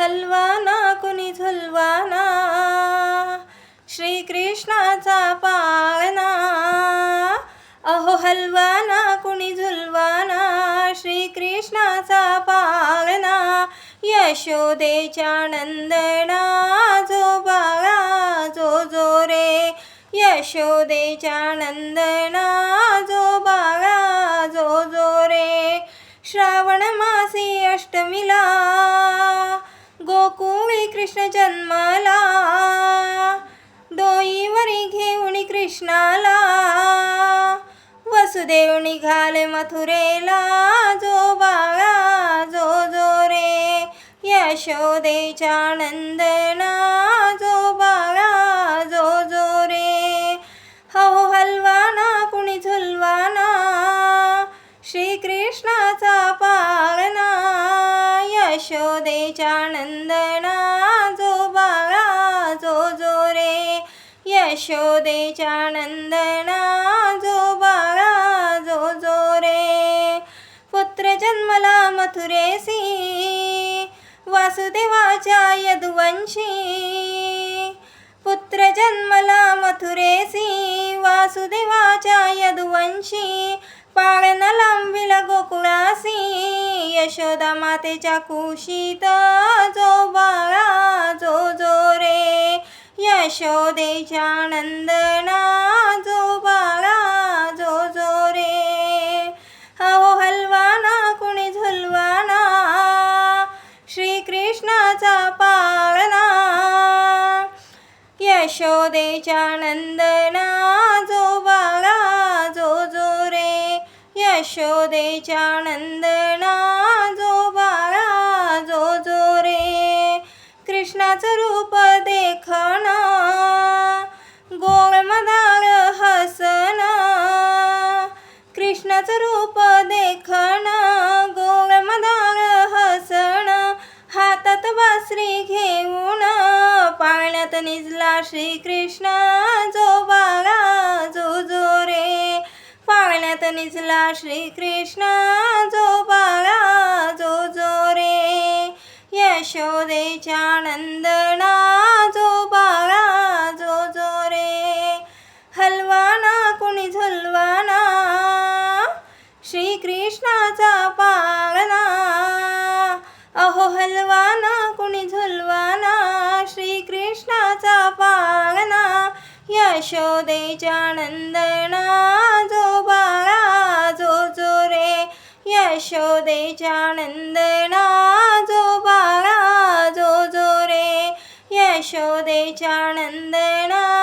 हलवाना कुणी झुलवाना? श्रीकृष्णाचा पाळना अहो हलवाना कुणी झुलवाना? श्रीकृष्णाचा पाळना यशोदेच्या नंदना जो बाळा जो जो रे. यशोदेच्या नंदना जो बाळा जो जो रे. श्रावण मासी अष्टमीला कृष्ण जन्माला. डोईवरी घेऊन कृष्णाला. वसुदेव निघाले मथुरेला. जो बाळा जो जो रे यशोदेच्या नंदना. जो बाळा जो जो रे हो हलवाना कुणी झुलवाना. श्रीकृष्णाचा पाळना यशोदेच्या नंदना. यशोदेच्या नंदना जो बाळा जो जो रे पुत्र जन्मला मथुरेसी वासुदेवाच्या यदुवंशी. पुत्र जन्मला मथुरेसी वासुदेवाच्या यदुवंशी. पाळण लांबिल गोकुळासी यशोदा मातेच्या कुशीत जो बाळा जो जो रे यशोदेच्या नंदना जो बाळा जो जो रे हो हलवाना कुणी झुलवाना? श्रीकृष्णाचा पाळना यशोदेच्या नंदना जो बाळा जो जो रे यशोदेच्या नंदना जो बाळा जो जो रे कृष्णाचं रूप रूप देखणं गोळ मदार हसणं हातात बासरी घेऊन पाळण्यात निजला श्रीकृष्ण जो बाळा जो जो रे पाळण्यात निजला श्रीकृष्ण जो बाळा जो जो रे यशोदेच्या आनंद कृष्णाचा पाळणा. अहो हलवाना कुणी झुलवाना? श्रीकृष्णाचा पाळणा यशोदेच्या नंदना. जो बाळा जो जो रे यशोदेच्या नंदना. जो बाळा जो जो रे यशोदेच्या नंदना.